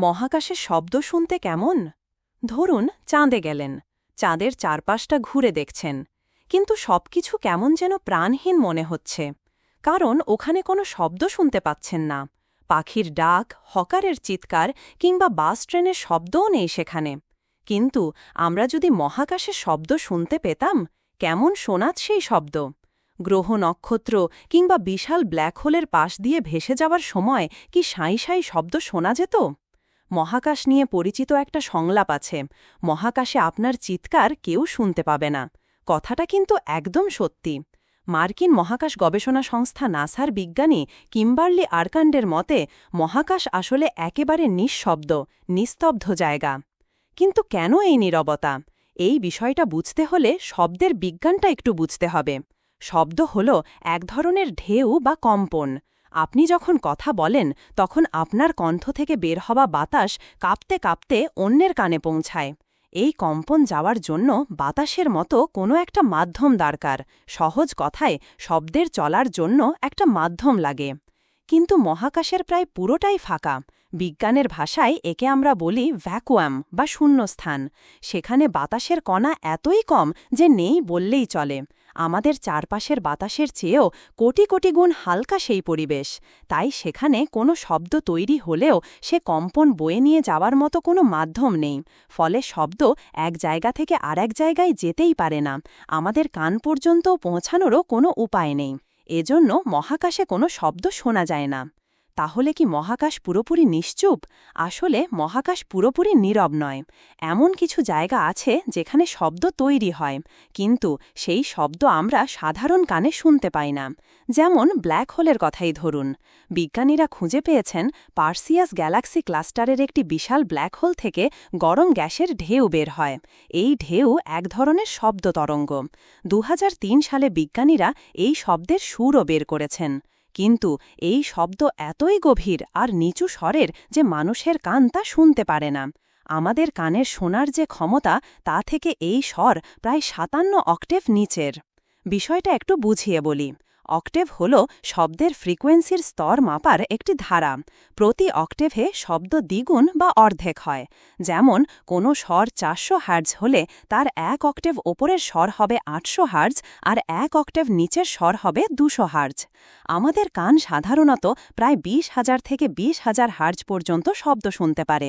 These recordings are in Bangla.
মহাকাশে শব্দ শুনতে কেমন? ধরুন, চাঁদে গেলেন। চাঁদের চারপাশটা ঘুরে দেখছেন। কিন্তু সবকিছু কেমন যেন প্রাণহীন মনে হচ্ছে। কারণ ওখানে কোনো শব্দ শুনতে পাচ্ছেন না। পাখির ডাক, হকারের চিৎকার কিংবা বাস ট্রেনের শব্দও নেই সেখানে। কিন্তু আমরা যদি মহাকাশে শব্দ শুনতে পেতাম, কেমন শোনাত সেই শব্দ? গ্রহ নক্ষত্র কিংবা বিশাল ব্ল্যাক হোলের পাশ দিয়ে ভেসে যাওয়ার সময় কি সাঁই সাঁই শব্দ শোনা যেত? মহাকাশ নিয়ে পরিচিত একটা সংলাপ আছে। মহাকাশে আপনার চিৎকার কেউ শুনতে পাবে না। কথাটা কিন্তু একদম সত্যি। মার্কিন মহাকাশ গবেষণা সংস্থা নাসার বিজ্ঞানী কিম্বার্লি আরকান্ডের মতে, মহাকাশ আসলে একেবারে নিঃশব্দ, নিস্তব্ধ জায়গা। কিন্তু কেন এই নীরবতা? এই বিষয়টা বুঝতে হলে শব্দের বিজ্ঞানটা একটু বুঝতে হবে। শব্দ হল এক ধরনের ঢেউ বা কম্পন। আপনি যখন কথা বলেন, তখন আপনার কণ্ঠ থেকে বের হওয়া বাতাস কাঁপতে কাঁপতে অন্যের কানে পৌঁছায়। এই কম্পন যাওয়ার জন্য বাতাসের মতো কোনো একটা মাধ্যম দরকার। সহজ কথায়, শব্দের চলার জন্য একটা মাধ্যম লাগে। কিন্তু মহাকাশের প্রায় পুরোটাই ফাঁকা। বিজ্ঞানের ভাষায় একে আমরা বলি ভ্যাকুয়াম বা শূন্যস্থান। সেখানে বাতাসের কণা এতই কম যে নেই বললেই চলে। আমাদের চারপাশের বাতাসের চেয়েও কোটি কোটি গুণ হালকা সেই পরিবেশ। তাই সেখানে কোনো শব্দ তৈরি হলেও সে কম্পন বয়ে নিয়ে যাওয়ার মতো কোনো মাধ্যম নেই। ফলে শব্দ এক জায়গা থেকে আরেক জায়গায় যেতেই পারে না। আমাদের কান পর্যন্ত পৌঁছানোরও কোনো উপায় নেই। এজন্য মহাকাশে কোনো শব্দ শোনা যায় না। তাহলে কি মহাকাশ পুরোপুরি নিশ্চুপ? আসলে মহাকাশ পুরোপুরি নীরব নয়। এমন কিছু জায়গা আছে যেখানে শব্দ তৈরি হয়, কিন্তু সেই শব্দ আমরা সাধারণ কানে শুনতে পাই না। যেমন ব্ল্যাক হোলের কথাই ধরুন। বিজ্ঞানীরা খুঁজে পেয়েছেন পার্সিয়াস গ্যালাক্সি ক্লাস্টারের একটি বিশাল ব্ল্যাক হোল থেকে গরম গ্যাসের ঢেউ বের হয়। এই ঢেউ এক ধরনের শব্দ তরঙ্গ। দু হাজার তিন সালে বিজ্ঞানীরা এই শব্দের সুরও বের করেছেন। কিন্তু এই শব্দ এতই গভীর আর নিচু স্বরের যে মানুষের কান তা শুনতে পারে না। আমাদের কানের শোনার যে ক্ষমতা, তা থেকে এই স্বর প্রায় সাতান্ন অক্টেভ নিচের। বিষয়টা একটু বুঝিয়ে বলি। অক্টেভ হল শব্দের ফ্রিকোয়েন্সির স্তর মাপার একটি ধারা। প্রতি অক্টেভে শব্দ দ্বিগুণ বা অর্ধেক হয়। যেমন, কোনো স্বর চারশো হার্জ হলে তার এক অক্টেভ ওপরের স্বর হবে আটশো হার্জ আর এক অক্টেভ নিচের স্বর হবে দুশো হার্জ। আমাদের কান সাধারণত প্রায় বিশ হাজার থেকে বিশ হাজার হার্জ পর্যন্ত শব্দ শুনতে পারে।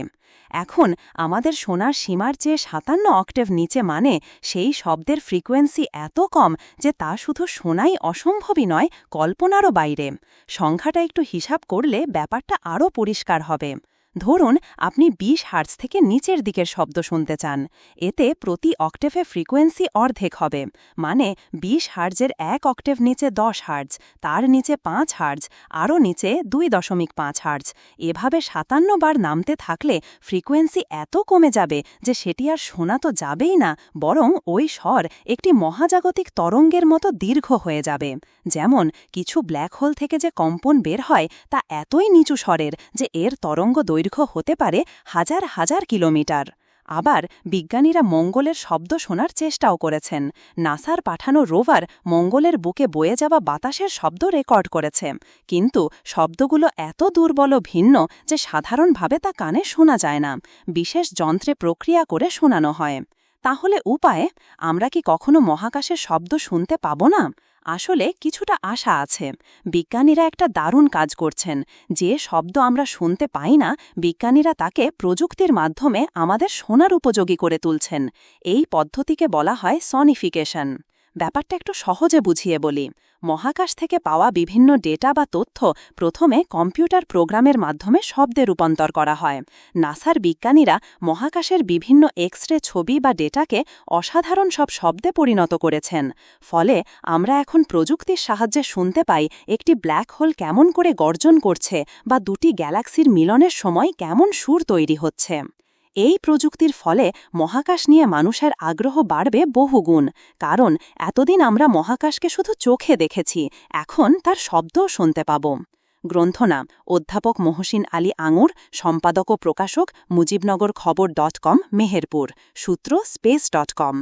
এখন, আমাদের শোনার সীমার চেয়ে সাতান্ন অক্টেভ নিচে মানে সেই শব্দের ফ্রিকোয়েন্সি এত কম যে তা শুধু শোনাই অসম্ভবই নয় কল্পনারও বাইরে। সংখ্যাটা একটু হিসাব করলে ব্যাপারটা আরও পরিষ্কার হবে। ধরুন, আপনি ২০ হার্জ থেকে নিচের দিকের শব্দ শুনতে চান। এতে প্রতি অক্টেভে ফ্রিকোয়েন্সি অর্ধেক হবে। মানে ২০ হার্জের এক অক্টেভ নিচে ১০ হার্জ তার নিচে পাঁচ হার্জ আরও নিচে দুই দশমিক পাঁচ হার্জ এভাবে সাতান্ন বার নামতে থাকলে ফ্রিকোয়েন্সি এত কমে যাবে যে সেটি আর শোনা তো যাবেই না, বরং ওই স্বর একটি মহাজাগতিক তরঙ্গের মতো দীর্ঘ হয়ে যাবে। যেমন, কিছু ব্ল্যাক হোল থেকে যে কম্পন বের হয় তা এতই নিচু স্বরের যে এর তরঙ্গ দৈর্ঘ্য হতে পারে হাজার হাজার কিলোমিটার। আবার বিজ্ঞানীরা মঙ্গলের শব্দ শোনার চেষ্টাও করেছেন। নাসার পাঠানো রোভার মঙ্গলের বুকে বয়ে যাওয়া বাতাসের শব্দ রেকর্ড করেছে। কিন্তু শব্দগুলো এত দুর্বল ভিন্ন যে সাধারণভাবে তা কানে শোনা যায় না। বিশেষ যন্ত্রে প্রক্রিয়া করে শোনানো হয়। তাহলে উপায়ে, আমরা কি কখনো মহাকাশের শব্দ শুনতে পাব না? আসলে কিছুটা আশা আছে। বিজ্ঞানীরা একটা দারুণ কাজ করছেন। যে শব্দ আমরা শুনতে পাই না, বিজ্ঞানীরা তাকে প্রযুক্তির মাধ্যমে আমাদের শোনার উপযোগী করে তুলছেন। এই পদ্ধতিকে বলা হয় সনিফিকেশন ব্যাপারটা একটু সহজে বুঝিয়ে বলি। মহাকাশ থেকে পাওয়া বিভিন্ন ডেটা বা তথ্য প্রথমে কম্পিউটার প্রোগ্রামের মাধ্যমে শব্দে রূপান্তর করা হয়। নাসার বিজ্ঞানীরা মহাকাশের বিভিন্ন এক্স রে ছবি বা ডেটাকে অসাধারণ সব শব্দে পরিণত করেছেন। ফলে আমরা এখন প্রযুক্তির সাহায্যে শুনতে পাই একটি ব্ল্যাক হোল কেমন করে গর্জন করছে বা দুটি গ্যালাক্সির মিলনের সময় কেমন সুর তৈরি হচ্ছে। এই প্রযুক্তির ফলে মহাকাশ নিয়ে মানুষের আগ্রহ বাড়বে বহুগুণ। কারণ এতদিন আমরা মহাকাশকে শুধু চোখে দেখেছি, এখন তার শব্দও শুনতে পাব। গ্রন্থনা, অধ্যাপক মহসিন আলী আঙুর, সম্পাদক ও প্রকাশক মুজিবনগর খবর ডট কম, মেহেরপুর। সূত্র, স্পেস ডট কম।